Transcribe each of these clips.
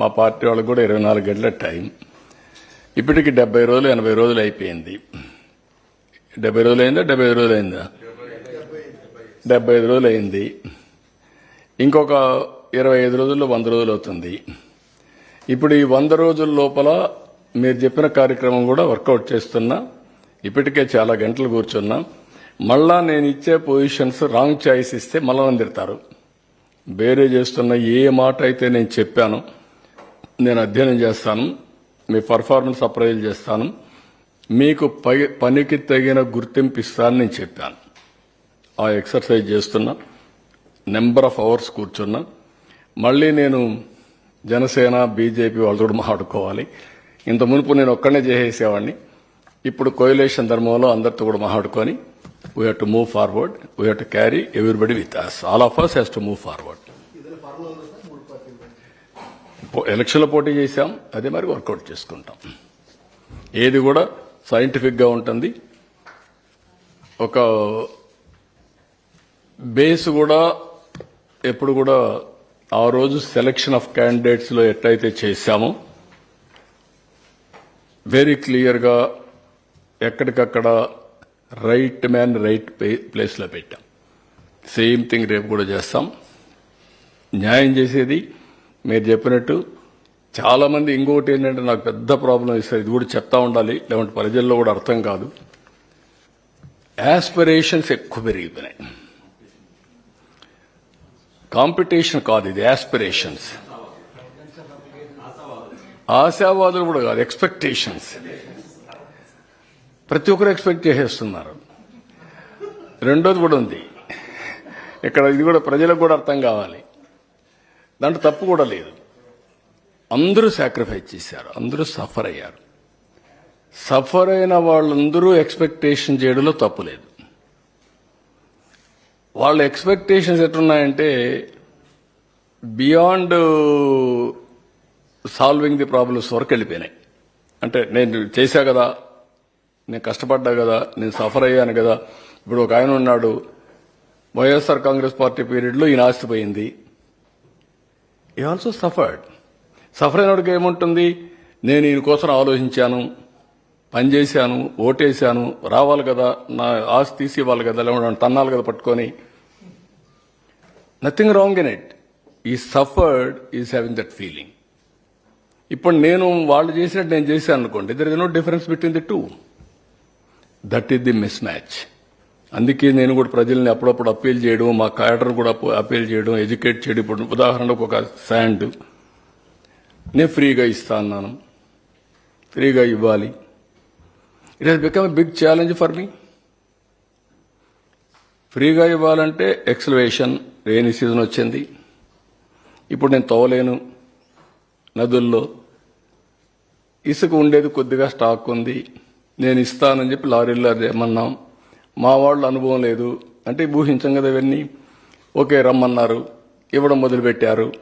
మా పార్టీ వాళ్ళకి కూడా ఇరవై నాలుగు గంటల టైం. ఇప్పటికి డెబ్బై రోజులు ఎనభై రోజులు అయిపోయింది. డెబ్బై రోజులు అయిందా? డెబ్బై ఐదు రోజులు అయిందా? డెబ్బై ఐదు రోజులు అయింది. ఇంకొక ఇరవై ఐదు రోజుల్లో వంద రోజులు అవుతుంది. ఇప్పుడు ఈ వంద రోజుల లోపల మీరు చెప్పిన కార్యక్రమం కూడా వర్కౌట్ చేస్తున్నా. ఇప్పటికే చాలా గంటలు కూర్చున్నా. మళ్ళా నేను ఇచ్చే పొజిషన్స్ రాంగ్ చాయిస్ ఇస్తే మళ్ళా నన్ను వేరే చేస్తున్న ఏ మాట అయితే నేను చెప్పాను నేను అధ్యయనం చేస్తాను మీ పర్ఫార్మెన్స్ అప్రైజ్ చేస్తాను మీకు పై- పనికి తగిన గుర్తింపు ఇస్తానని నేను చెప్పాను. ఆ ఎక్సర్సైజ్ చేస్తున్నా నెంబర్ ఆఫ్ అవర్స్ కూర్చున్నా మళ్ళీ నేను జనసేన బీజేపీ వాళ్ళతో కూడా మాట్లాడుకోవాలి. ఇంత మునుపు నేను ఒక్కడనే చేసేసేవాడిని. ఇప్పుడు కోయిలేషన్ ధర్మంలో అందరితో కూడా మాట్లాడుకొని we have to move forward we have to carry everybody with us all of us has to move forward ఎలక్షన్లో పోటీ చేశాం అదే మరి వర్కౌట్ చేసుకుంటాం. ఏది కూడా సైంటిఫిక్గా ఉంటుంది. ఒక బేస్ కూడా ఎప్పుడు కూడా ఆ రోజు సెలక్షన్ ఆఫ్ క్యాండిడేట్స్లో ఎట్లయితే చేశామో వెరీ క్లియర్గా ఎక్కడికక్కడ రైట్ మ్యాన్ రైట్ ప్లేస్లో పెట్టాం. సేమ్ థింగ్ రేపు కూడా చేస్తాం. న్యాయం చేసేది మీరు చెప్పినట్టు చాలామంది ఇంకోటి ఇంకొకటి ఏంటంటే నాకు పెద్ద ప్రాబ్లం ఇస్తారు ఇది కూడా చెప్తా ఉండాలి లేదంటే ప్రజల్లో కూడా అర్థం కాదు. యాస్పిరేషన్స్ ఎక్కువ పెరిగిపోయినాయి. కాంపిటీషన్ కాదు ఇది యాస్పిరేషన్స్ ఆశావాదులు కూడా కాదు ఎక్స్పెక్టేషన్స్ ప్రతి ఒక్కరు ఎక్స్పెక్ట్ చేసేస్తున్నారు. రెండోది కూడా ఉంది. ఇక్కడ ఇది కూడా ప్రజలకు కూడా అర్థం కావాలి. దాంట్లో తప్పు కూడా లేదు. అందరూ సాక్రిఫైస్ చేశారు. అందరూ సఫర్ అయ్యారు. సఫర్ అయిన వాళ్ళందరూ ఎక్స్పెక్టేషన్ చేయడంలో తప్పు లేదు. వాళ్ళ ఎక్స్పెక్టేషన్స్ ఎట్లున్నాయంటే బియాండ్ సాల్వింగ్ ది ప్రాబ్లమ్స్ వరకు వెళ్ళిపోయినాయి. అంటే నేను చేశా కదా నేను కష్టపడ్డా కదా నేను సఫర్ అయ్యాను కదా ఇప్పుడు ఒక ఆయన ఉన్నాడు వైఎస్ఆర్ కాంగ్రెస్ పార్టీ పీరియడ్లో ఈయన ఆస్తిపోయింది. ఈ ఆల్సో సఫర్డ్ సఫర్ అయినోడికి ఏముంటుంది? నేను ఈయన కోసం ఆలోచించాను పనిచేశాను ఓటేశాను రావాలి కదా నా ఆస్తి తీసి ఇవ్వాలి కదా లేకుండా తన్నాలి కదా పట్టుకొని. నథింగ్ రాంగ్ ఇన్ ఇట్ ఈ suffered is having that feeling ఇప్పుడు నేను వాళ్ళు చేసినట్టు నేను చేశాను అనుకోండి there is no difference between the two that is the mismatch అందుకే నేను కూడా ప్రజల్ని అప్పుడప్పుడు అప్పీల్ చేయడం మా క్యాడర్ కూడా అప్పీల్ చేయడం ఎడ్యుకేట్ చేయడం. ఇప్పుడు ఉదాహరణకు ఒక శాండ్. నేను ఫ్రీగా ఇస్తా అన్నాను. ఫ్రీగా ఇవ్వాలి. It has become a big challenge for me ఫ్రీగా ఇవ్వాలంటే ఎక్సలవేషన్ రెయినీ సీజన్ వచ్చింది. ఇప్పుడు నేను తోలేను నదుల్లో. ఇసుక ఉండేది కొద్దిగా స్టాక్ ఉంది. నేను ఇస్తానని చెప్పి లారీల్లో ఏమన్నాం. మా వాళ్ళు అనుభవం లేదు. అంటే ఊహించం కదా ఇవన్నీ. ఓకే రమ్మన్నారు. ఇవ్వడం మొదలుపెట్టారు.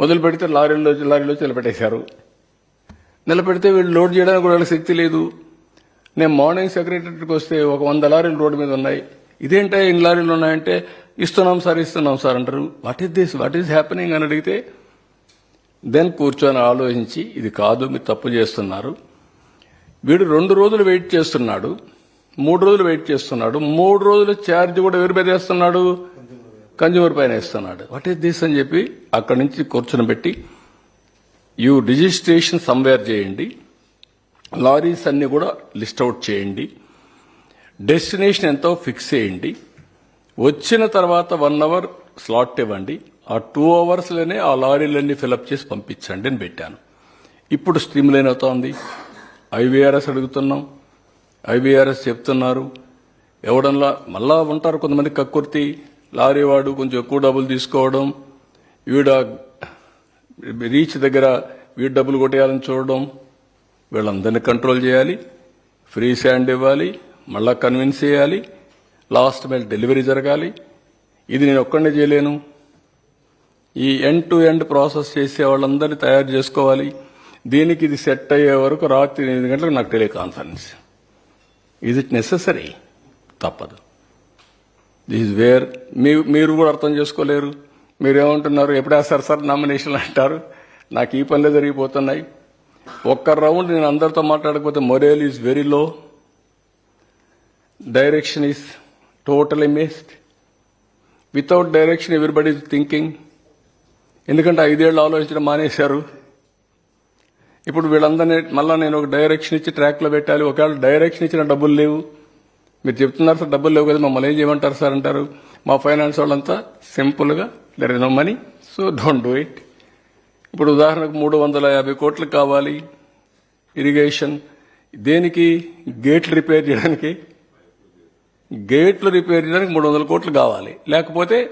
మొదలు పెడితే లారీలో లారీలో నిలబెట్టేశారు. నిలబెడితే వీళ్ళు లోడ్ చేయడానికి కూడా శక్తి లేదు. నేను మార్నింగ్ సెక్రటరీకి వస్తే ఒక వంద లారీలు రోడ్డు మీద ఉన్నాయి. ఇదేంటో ఇన్ని లారీలు ఉన్నాయంటే ఇస్తున్నాం సార్ ఇస్తున్నాం సార్ అంటారు. What is this what is happening అని అడిగితే దెన్ కూర్చొని ఆలోచించి ఇది కాదు మీరు తప్పు చేస్తున్నారు. వీడు రెండు రోజులు వెయిట్ చేస్తున్నాడు. మూడు రోజులు వెయిట్ చేస్తున్నాడు. మూడు రోజులు ఛార్జ్ కూడా ఎవరి మీద వేస్తున్నాడు? కన్జ్యూమర్ పైన వేస్తున్నాడు. వాట్ ఈస్ దిస్ అని చెప్పి అక్కడి నుంచి కూర్చొని పెట్టి యూ రిజిస్ట్రేషన్ సంవేర్ చేయండి. లారీస్ అన్ని కూడా లిస్ట్ అవుట్ చేయండి. డెస్టినేషన్ ఎంతో ఫిక్స్ చేయండి. వచ్చిన తర్వాత వన్ అవర్ స్లాట్ ఇవ్వండి. ఆ టూ అవర్స్లోనే ఆ లారీలన్నీ ఫిలప్ చేసి పంపించండి అని పెట్టాను. ఇప్పుడు స్ట్రీమ్ లైన్ అవుతోంది ఐవీఆర్ఎస్ అడుగుతున్నాం. ఐబీఆర్ఎస్ చెప్తున్నారు. ఎవడన్నా మళ్ళా ఉంటారు కొంతమంది కక్కుర్తి లారీ వాడు కొంచెం ఎక్కువ డబ్బులు తీసుకోవడం వీడ రీచ్ దగ్గర వీడు డబ్బులు కొట్టేయాలని చూడడం వీళ్ళందరినీ కంట్రోల్ చేయాలి ఫ్రీ శాండ్ ఇవ్వాలి మళ్ళా కన్విన్స్ చేయాలి లాస్ట్ మైల్ డెలివరీ జరగాలి. ఇది నేను ఒక్కడే చేయలేను. ఈ ఎండ్ టు ఎండ్ ప్రాసెస్ చేసే వాళ్ళందరినీ తయారు చేసుకోవాలి. దీనికి ఇది సెట్ అయ్యే వరకు రాత్రి ఎనిమిది గంటలకు నాకు టెలికాన్ఫరెన్స్. ఈజ్ ఇట్ నెససరీ తప్పదు. దిస్ వేర్ మీ మీరు కూడా అర్థం చేసుకోలేరు. మీరేమంటున్నారు? ఎప్పుడేస్తారు సార్ నామినేషన్లు అంటారు? నాకు ఈ పనులే జరిగిపోతున్నాయి. ఒక్క రౌండ్ నేను అందరితో మాట్లాడకపోతే morale is very low direction is totally missed without direction everybody thinking ఎందుకంటే ఐదేళ్ళు ఆలోచించడం మానేశారు. ఇప్పుడు వీళ్ళందరినీ మళ్ళీ నేను ఒక డైరెక్షన్ ఇచ్చి ట్రాక్లో పెట్టాలి. ఒకవేళ డైరెక్షన్ ఇచ్చిన డబ్బులు లేవు. మీరు చెప్తున్నారు సార్ డబ్బులు లేవు కదా మమ్మల్ని ఏం చేయమంటారు సార్ అంటారు. మా ఫైనాన్స్ వాళ్ళంతా సింపుల్గా there is no money so don't do it ఇప్పుడు ఉదాహరణకు మూడు వందల యాభై కోట్లు కావాలి. ఇరిగేషన్ దేనికి? గేట్లు రిపేర్ చేయడానికి. గేట్లు రిపేర్ చేయడానికి మూడు వందల కోట్లు కావాలి. లేకపోతే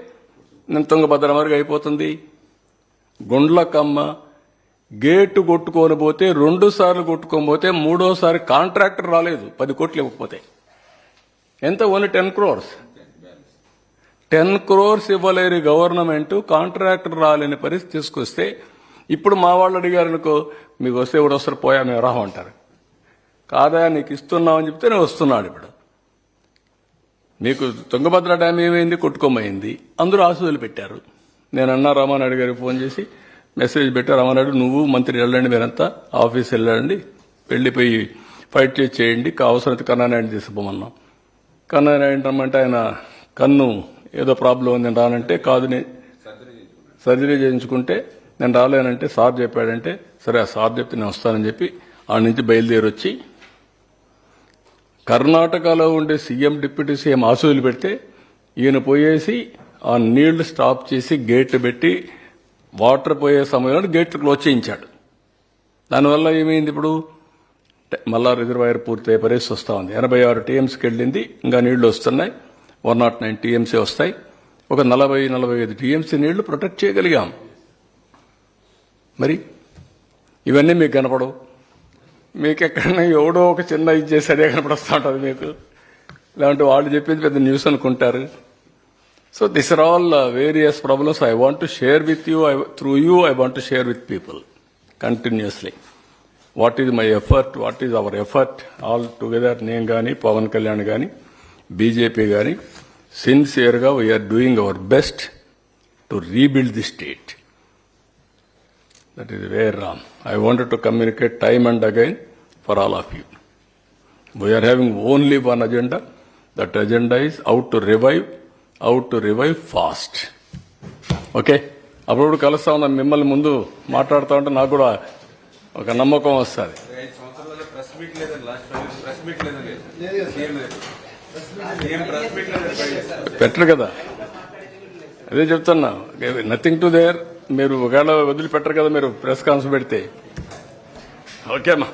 నేను తుంగభద్ర వరకు అయిపోతుంది. గుండ్లకమ్మ గేటు కొట్టుకొని పోతే రెండు సార్లు కొట్టుకొని పోతే మూడోసారి కాంట్రాక్టర్ రాలేదు. పది కోట్లు ఇవ్వకపోతే. ఎంత? Only ten crores. Ten crores ఇవ్వలేని గవర్నమెంట్ కాంట్రాక్టర్ రాలేని పరిస్థితి తీసుకొస్తే ఇప్పుడు మా వాళ్ళు అడిగారు అనుకో మీకు వస్తే ఇప్పుడు వస్తారు? పోయా మేము రాహం అంటారు. కాదా నీకు ఇస్తున్నామని చెప్తే నేను వస్తున్నాడు ఇప్పుడు. మీకు తుంగభద్ర డ్యామ్ ఏమైంది? కొట్టుకోమైంది? అందరూ ఆశలు పెట్టారు. నేను అన్నా రామానాయుడు గారికి ఫోన్ చేసి మెసేజ్ పెట్టి రామానాయుడు నువ్వు మంత్రి వెళ్ళండి మీరంతా ఆఫీస్ వెళ్ళండి వెళ్ళిపోయి ఫైట్ చేసి చేయండి అవసరమైతే కన్నారాయణ తీసుకుపోమన్నాం. కన్నారాయణ రమ్మంటే ఆయన కన్ను ఏదో ప్రాబ్లం ఉంది నేను రానంటే కాదు సర్జరీ చేయించుకుంటే నేను రాలేనంటే సార్ చెప్పాడంటే సరే ఆ సార్ చెప్తే నేను వస్తానని చెప్పి ఆ నుంచి బయలుదేరి వచ్చి కర్ణాటకలో ఉండే సీఎం డిప్యూటీ సీఎం ఆశువులు పెడితే ఈయన పోయేసి ఆ నీళ్ళు స్టాప్ చేసి గేట్లు పెట్టి వాటర్ పోయే సమయంలో గేట్లు క్లోజ్ చేయించాడు. దానివల్ల ఏమైంది ఇప్పుడు? మళ్ళా రిజర్వాయర్ పూర్తయ్యే పరిస్థితి వస్తూ ఉంది. ఎనభై ఆరు టీఎంసీకి వెళ్ళింది. ఇంకా నీళ్ళు వస్తున్నాయి. వన్ నాట్ నైన్ టీఎంసీ వస్తాయి. ఒక నలభై నలభై ఐదు టీఎంసీ నీళ్ళు ప్రొటెక్ట్ చేయగలిగాం. మరి ఇవన్నీ మీకు కనపడవు. మీకు ఎక్కడన్నా ఎవడో ఒక చిన్న ఇది చేసి అదే కనపడొస్తూ ఉంటుంది మీకు. లేదంటే వాళ్ళు చెప్పింది పెద్ద న్యూస్ అనుకుంటారు. So this are all various problems I want to share with you through you I want to share with people continuously what is my effort what is our effort all together నేను కానీ పవన్ కళ్యాణ్ కానీ BJP కానీ సిన్సియర్గా we're doing our best to rebuild the state That is where um, I wanted to communicate time and again for all of you. We are having only one agenda. That agenda is how to how to revive fast. Okay అప్పుడు కలుస్తా ఉన్నాను మిమ్మల్ని ముందు మాట్లాడుతూ ఉంటే నాకు కూడా ఒక నమ్మకం వస్తుంది. పెట్టరు కదా? అదే చెప్తున్నా నథింగ్ టు దేర్ మీరు ఒకవేళ వదిలిపెట్టరు కదా మీరు ప్రెస్ కాన్ఫరెన్స్ పెడితే? ఓకే అమ్మా.